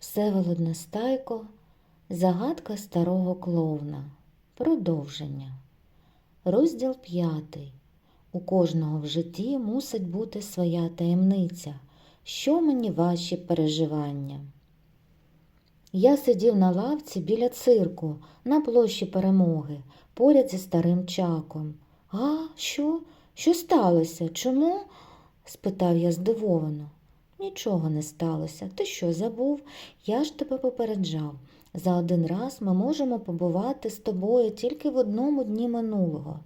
Всеволод Настайко Загадка старого клоуна. Продовження. Розділ п'ятий. У кожного в житті мусить бути своя таємниця. Що мені ваші переживання? Я сидів на лавці біля цирку на площі перемоги, поряд зі старим чаком. А, що? Що сталося? Чому? спитав я здивовано. Нічого не сталося. Ти що забув? Я ж тебе попереджав. За один раз ми можемо побувати з тобою тільки в одному дні минулого.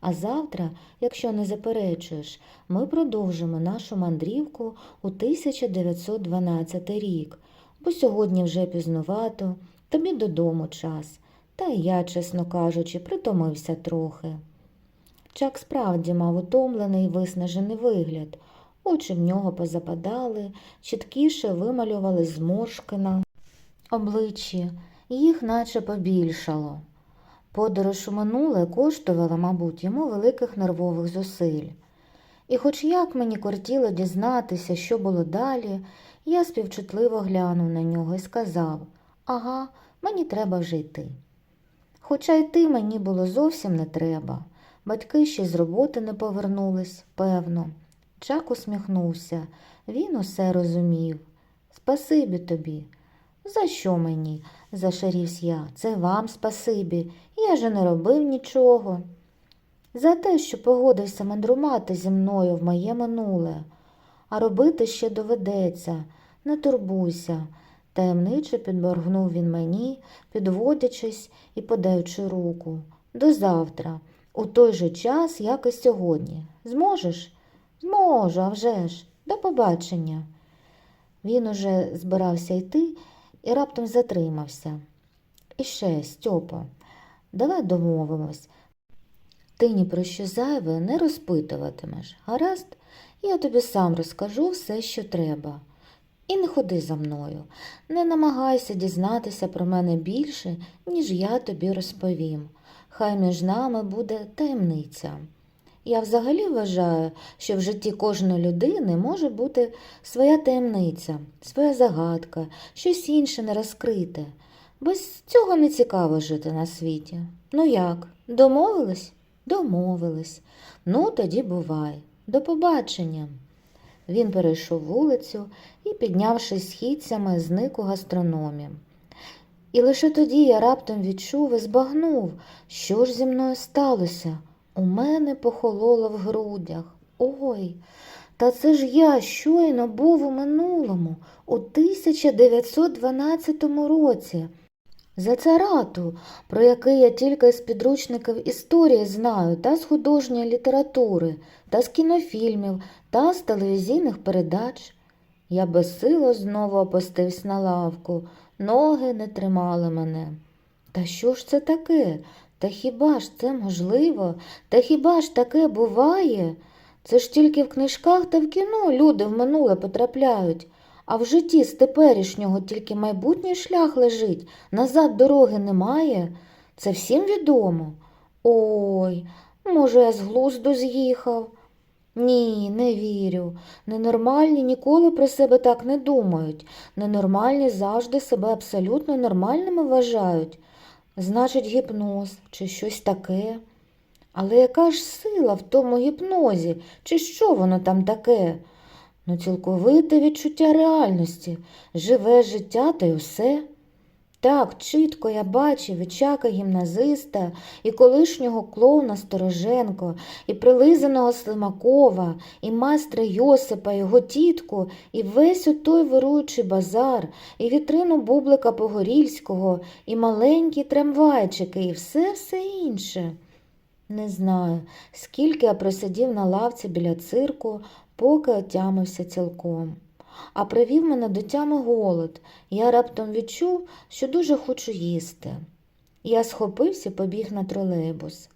А завтра, якщо не заперечуєш, ми продовжимо нашу мандрівку у 1912 рік, бо сьогодні вже пізнувато, тобі додому час. Та й я, чесно кажучи, притомився трохи. Чак справді мав утомлений і виснажений вигляд. Очі в нього позападали, чіткіше вималювали зморшки на обличчі, їх наче побільшало. Подорож у минуле коштувала, мабуть, йому великих нервових зусиль. І хоч як мені кортіло дізнатися, що було далі, я співчутливо глянув на нього і сказав Ага, мені треба вже йти. Хоча йти мені було зовсім не треба. Батьки ще з роботи не повернулись, певно. Чак усміхнувся. Він усе розумів. Спасибі тобі. За що мені? зашарівсь я. Це вам спасибі. Я же не робив нічого. За те, що погодився мандрувати зі мною в моє минуле. А робити ще доведеться. Не турбуйся. Таємниче підморгнув він мені, підводячись і подаючи руку. До завтра, у той же час, як і сьогодні. Зможеш? Зможу, а вже ж. До побачення. Він уже збирався йти і раптом затримався. І ще, Стьопо, давай домовимось. Ти ні про що зайве не розпитуватимеш, гаразд? Я тобі сам розкажу все, що треба. І не ходи за мною, не намагайся дізнатися про мене більше, ніж я тобі розповім. Хай між нами буде таємниця. Я взагалі вважаю, що в житті кожної людини може бути своя таємниця, своя загадка, щось інше не розкрите. Без цього не цікаво жити на світі. Ну як, домовились? Домовились. Ну, тоді бувай. До побачення. Він перейшов вулицю і, піднявшись східцями, зник у гастрономі. І лише тоді я раптом відчув і збагнув, що ж зі мною сталося. У мене похололо в грудях. Ой, та це ж я щойно був у минулому, у 1912 році. За царату, про який я тільки з підручників історії знаю, та з художньої літератури, та з кінофільмів, та з телевізійних передач. Я безсило знову опустився на лавку, ноги не тримали мене. Та що ж це таке? Та хіба ж це можливо? Та хіба ж таке буває? Це ж тільки в книжках та в кіно люди в минуле потрапляють, а в житті з теперішнього тільки майбутній шлях лежить, назад дороги немає. Це всім відомо. Ой, може, я з глузду з'їхав. Ні, не вірю. Ненормальні ніколи про себе так не думають. Ненормальні завжди себе абсолютно нормальними вважають. Значить, гіпноз чи щось таке. Але яка ж сила в тому гіпнозі, чи що воно там таке? Ну, цілковите відчуття реальності, живе життя та й усе. Так, чітко я бачив і чака гімназиста, і колишнього клоуна Стороженко, і прилизаного Слимакова, і майстра Йосипа, його тітку, і весь отой вируючий базар, і вітрину бублика Погорільського, і маленькі трамвайчики, і все-все інше. Не знаю, скільки я просидів на лавці біля цирку, поки отямився цілком. А привів мене до тями голод. Я раптом відчув, що дуже хочу їсти. Я схопився і побіг на тролейбус.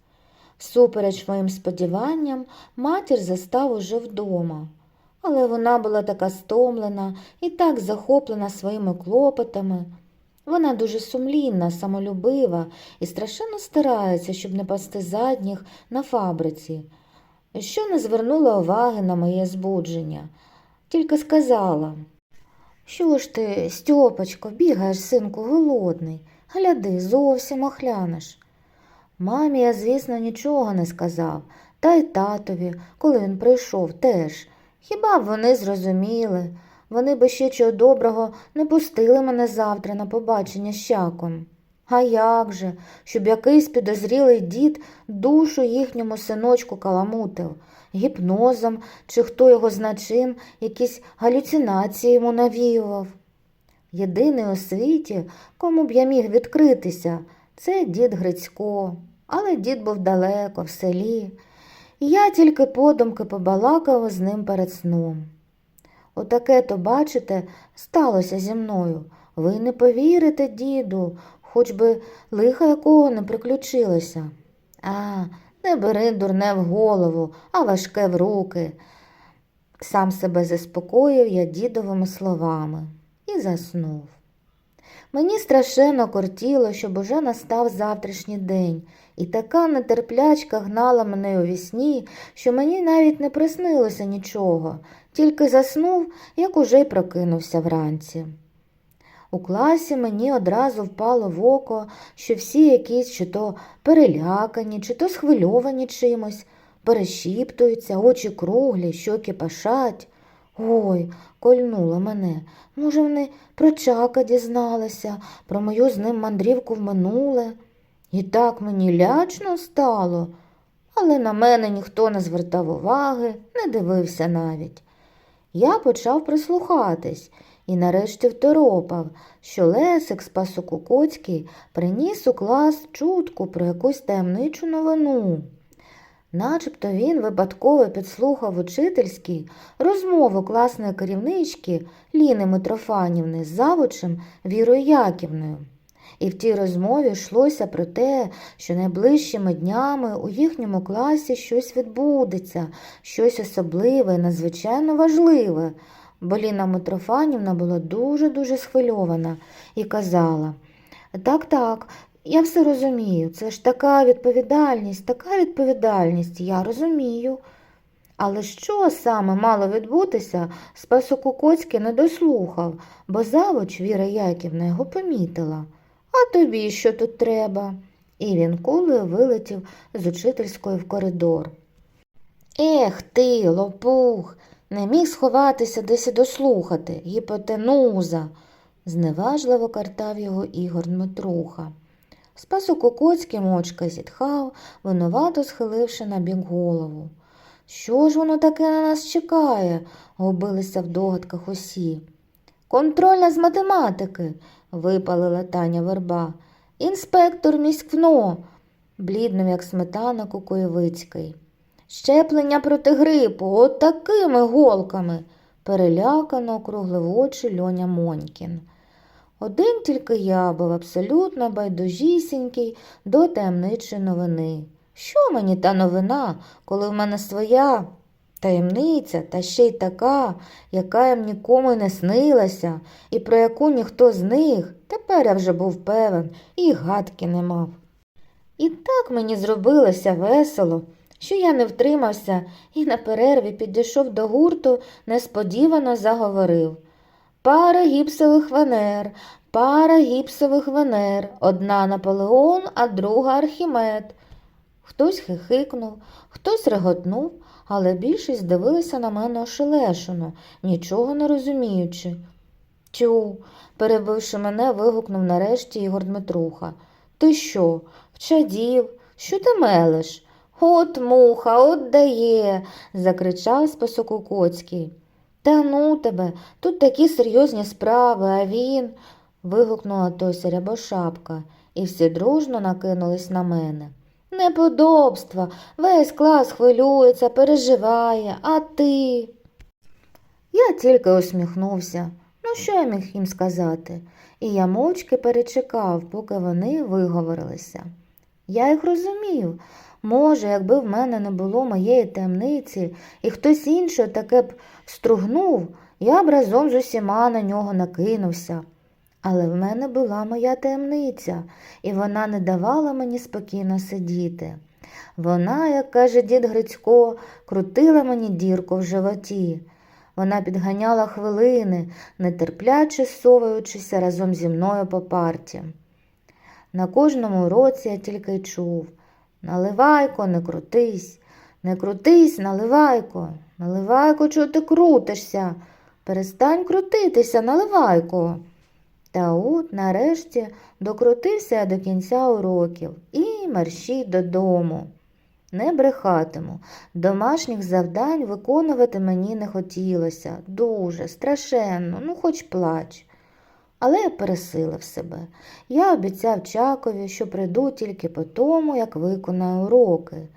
Всупереч моїм сподіванням, матір застав уже вдома. Але вона була така стомлена і так захоплена своїми клопотами. Вона дуже сумлінна, самолюбива і страшенно старається, щоб не пасти задніх на фабриці, що не звернула уваги на моє збудження, тільки сказала Що ж ти, Стьопочко, бігаєш, синку, голодний? Гляди, зовсім охлянеш. Мамі я, звісно, нічого не сказав, та й татові, коли він прийшов, теж. Хіба б вони зрозуміли? Вони би ще чого доброго не пустили мене завтра на побачення з щаком. А як же, щоб якийсь підозрілий дід душу їхньому синочку каламутив, гіпнозом чи хто його зна чим, якісь галюцинації йому навіював. Єдиний у світі, кому б я міг відкритися, це дід Грицько, але дід був далеко, в селі, і я тільки подумки побалакав з ним перед сном. Отаке то, бачите, сталося зі мною. Ви не повірите, діду, хоч би лиха якого не приключилося. А, не бери дурне в голову, а важке в руки. Сам себе заспокоїв я дідовими словами і заснув. Мені страшенно кортіло, щоб уже настав завтрашній день, і така нетерплячка гнала мене у вісні, що мені навіть не приснилося нічого, тільки заснув, як уже й прокинувся вранці. У класі мені одразу впало в око, що всі якісь чи то перелякані, чи то схвильовані чимось, перешіптуються, очі круглі, щоки пашать. Ой, кольнуло мене. Може, вони про чака дізналися, про мою з ним мандрівку в минуле. І так мені лячно стало, але на мене ніхто не звертав уваги, не дивився навіть. Я почав прислухатись і нарешті второпав, що Лесик з Пасокукоцький приніс у клас чутку про якусь таємничу новину. Начебто він випадково підслухав учительській розмову класної керівнички Ліни Митрофанівни з завучем Вірою Яківною. І в тій розмові йшлося про те, що найближчими днями у їхньому класі щось відбудеться, щось особливе надзвичайно важливе, бо Ліна Митрофанівна була дуже-дуже схвильована і казала Так, так, я все розумію, це ж така відповідальність, така відповідальність, я розумію. Але що саме мало відбутися, Спасокукоцький не дослухав, бо завуч Віра Яківна його помітила. А тобі що тут треба? І він кулею вилетів з учительської в коридор. Ех ти, лопух, не міг сховатися десь і дослухати, гіпотенуза, зневажливо картав його Ігор Дмитруха. Спасок Окоцький мочка зітхав, винувато схиливши на бік голову. Що ж воно таке на нас чекає? губилися в догадках усі. Контрольна з математики, випалила Таня верба. Інспектор міськвно, бліднув, як сметана Кукоєвицький. Щеплення проти грипу, от такими голками, перелякано округлив очі Льоня Монькін. Один тільки я був абсолютно байдужісінький до таємничої новини. Що мені та новина, коли в мене своя таємниця, та ще й така, яка їм нікому не снилася, і про яку ніхто з них, тепер я вже був певен, і гадки не мав. І так мені зробилося весело, що я не втримався і на перерві підійшов до гурту, несподівано заговорив. Пара гіпсових венер, пара гіпсових венер, одна Наполеон, а друга Архімед. Хтось хихикнув, хтось реготнув, але більшість дивилися на мене ошелешено, нічого не розуміючи. Тю, перебивши мене, вигукнув нарешті Ігор Дмитруха. Ти що, вчадів? Що ти мелиш? От муха, от дає, закричав Спасокукоцький. Та ну тебе, тут такі серйозні справи, а він. вигукнула Тося Рябошапка, і всі дружно накинулись на мене. Неподобства, весь клас хвилюється, переживає, а ти. Я тільки усміхнувся. Ну, що я міг їм сказати? І я мовчки перечекав, поки вони виговорилися. Я їх розумів. Може, якби в мене не було моєї таємниці, і хтось інший таке б стругнув, я б разом з усіма на нього накинувся. Але в мене була моя таємниця, і вона не давала мені спокійно сидіти. Вона, як каже дід Грицько, крутила мені дірку в животі. Вона підганяла хвилини, нетерпляче совуючися разом зі мною по парті. На кожному уроці я тільки й чув Наливайко, не крутись, не крутись, наливайко, наливайко, чого ти крутишся? Перестань крутитися, наливайко. Та от нарешті докрутився до кінця уроків і мерщій додому. Не брехатиму. Домашніх завдань виконувати мені не хотілося. Дуже, страшенно, ну хоч плач. Але я пересилив себе. Я обіцяв Чакові, що прийду тільки по тому, як виконаю уроки.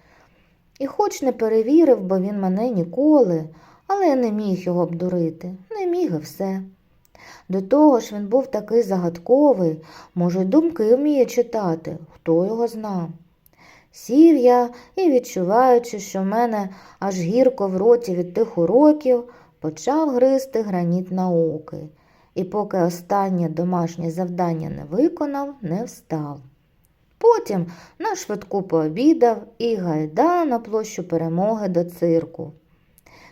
І хоч не перевірив, бо він мене ніколи, але я не міг його обдурити, не міг і все. До того ж він був такий загадковий, може, думки вміє читати, хто його знав. Сів я і, відчуваючи, що в мене аж гірко в роті від тих уроків, почав гризти граніт науки, і поки останнє домашнє завдання не виконав, не встав. Потім на швидку пообідав і гайда на площу перемоги до цирку.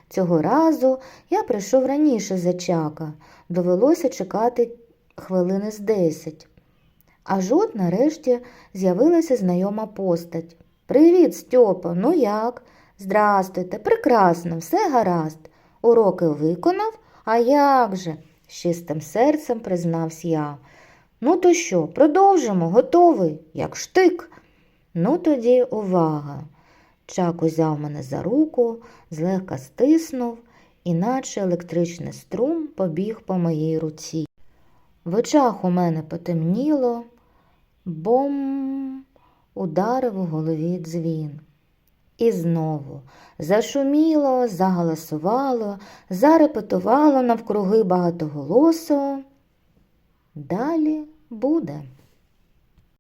Цього разу я прийшов раніше за чака, довелося чекати хвилини з десять. Аж от нарешті з'явилася знайома постать. Привіт, Стьопа, ну як? Здрастуйте, прекрасно, все гаразд. Уроки виконав? А як же? З чистим серцем признався я. Ну то що, продовжимо, готовий, як штик. Ну тоді увага. Чак узяв мене за руку, злегка стиснув, іначе електричний струм побіг по моїй руці. В очах у мене потемніло, бом ударив у голові дзвін. І знову зашуміло, загаласувало, зарепетувало навкруги багатоголосо. Далі буде.